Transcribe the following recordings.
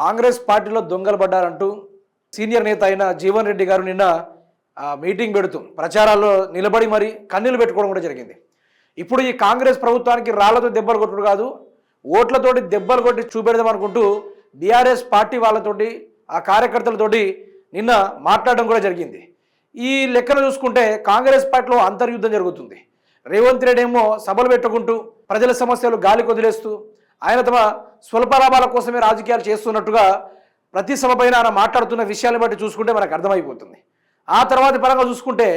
కాంగ్రెస్ పార్టీలో దొంగలు పడ్డారంటూ సీనియర్ నేత అయిన జీవన్ రెడ్డి గారు నిన్న మీటింగ్ పెడుతూ ప్రచారాల్లో నిలబడి మరి కన్నీళ్ళు పెట్టుకోవడం కూడా జరిగింది. ఇప్పుడు ఈ కాంగ్రెస్ ప్రభుత్వానికి రాళ్ళతో దెబ్బలు కొట్టుడు కాదు ఓట్లతోటి దెబ్బలు కొట్టి చూపెడదాం అనుకుంటూ బీఆర్ఎస్ పార్టీ వాళ్ళతోటి ఆ కార్యకర్తలతోటి నిన్న మాట్లాడడం కూడా జరిగింది. ఈ లెక్కన చూసుకుంటే కాంగ్రెస్ పార్టీలో అంతర్యుద్ధం జరుగుతుంది. రేవంత్ రెడ్డి ఏమో సభలు పెట్టుకుంటూ ప్రజల సమస్యలు గాలి కొదిలేస్తూ ఆయన తమ స్వల్ప లాభాల కోసమే రాజకీయాలు చేస్తున్నట్టుగా ప్రతి సభ పైన ఆయన మాట్లాడుతున్న విషయాలను బట్టి చూసుకుంటే మనకు అర్థమైపోతుంది. ఆ తర్వాత పరంగా చూసుకుంటే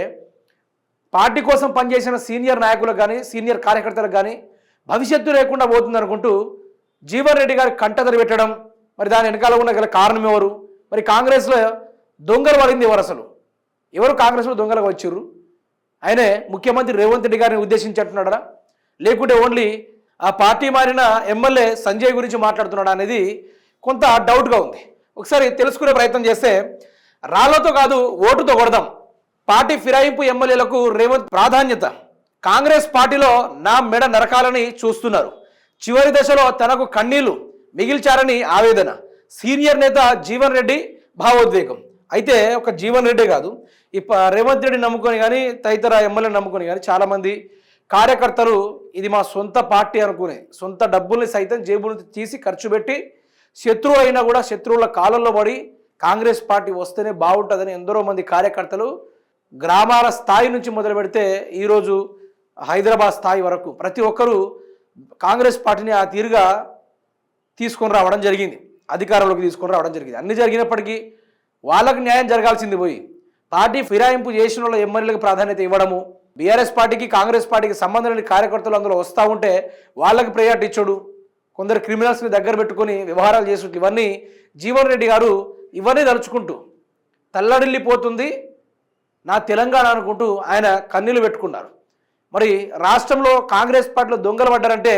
పార్టీ కోసం పనిచేసిన సీనియర్ నాయకులకు కానీ సీనియర్ కార్యకర్తలకు కానీ భవిష్యత్తు లేకుండా పోతుందనుకుంటూ జీవన్ రెడ్డి గారి కంటదరి పెట్టడం మరి దాని వెనకాల ఉన్న గల కారణం ఎవరు? మరి కాంగ్రెస్లో దొంగలు పడింది ఎవరు అసలు? ఎవరు కాంగ్రెస్లో దొంగలుగా వచ్చారు ఆయనే ముఖ్యమంత్రి రేవంత్ రెడ్డి గారిని ఉద్దేశించి అంటున్నాడా లేకుంటే ఓన్లీ ఆ పార్టీ మారిన ఎమ్మెల్యే సంజయ్ గురించి మాట్లాడుతున్నాడు అనేది కొంత డౌట్గా ఉంది. ఒకసారి తెలుసుకునే ప్రయత్నం చేస్తే రాళ్ళతో కాదు ఓటుతో కొడదాం. పార్టీ ఫిరాయింపు ఎమ్మెల్యేలకు రేవంత్ ప్రాధాన్యత. కాంగ్రెస్ పార్టీలో నా మెడ నరకాలని చూస్తున్నారు. చివరి దశలో తనకు కన్నీళ్ళు మిగిల్చారని ఆవేదన. సీనియర్ నేత జీవన్ రెడ్డి భావోద్వేగం. అయితే ఒక జీవన్ రెడ్డి కాదు ఈ రేవంత్ రెడ్డి నమ్ముకొని కానీ తదితర ఎమ్మెల్యే నమ్ముకొని కానీ చాలామంది కార్యకర్తలు ఇది మా సొంత పార్టీ అనుకునే సొంత డబ్బుల్ని సైతం జేబు తీసి ఖర్చు పెట్టి శత్రువు అయినా కూడా శత్రువుల కాలంలో పడి కాంగ్రెస్ పార్టీ వస్తేనే బాగుంటుందని ఎందరో మంది కార్యకర్తలు గ్రామాల స్థాయి నుంచి మొదలు పెడితే ఈరోజు హైదరాబాద్ స్థాయి వరకు ప్రతి ఒక్కరూ కాంగ్రెస్ పార్టీని ఆ తీరుగా తీసుకొని రావడం జరిగింది. అధికారంలోకి తీసుకొని రావడం జరిగింది. అన్ని జరిగినప్పటికీ వాళ్ళకు న్యాయం జరగాల్సింది పోయి పార్టీ ఫిరాయింపు చేసిన వాళ్ళ ఎమ్మెల్యేలకు ప్రాధాన్యత ఇవ్వడము బీఆర్ఎస్ పార్టీకి కాంగ్రెస్ పార్టీకి సంబంధం లేని కార్యకర్తలు అందులో వస్తూ ఉంటే వాళ్ళకి ప్రయారిటీ ఇచ్చాడు. కొందరు క్రిమినల్స్ని దగ్గర పెట్టుకొని వ్యవహారాలు చేసుకుంటూ ఇవన్నీ జీవన్ రెడ్డి గారు ఇవన్నీ తలుచుకుంటూ తల్లడిల్లిపోతుంది. నా తెలంగాణ అనుకుంటూ ఆయన కన్నీళ్ళు పెట్టుకున్నారు. మరి రాష్ట్రంలో కాంగ్రెస్ పార్టీలో దొంగలు పడ్డారంటే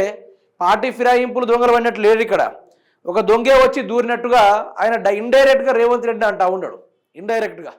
పార్టీ ఫిరాయింపులు దొంగలు పడినట్టు లేరు ఇక్కడ. ఒక దొంగే వచ్చి దూరినట్టుగా ఆయన ఇండైరెక్ట్గా రేవంత్ రెడ్డి అంటా ఉన్నాడు. ఇండైరెక్ట్గా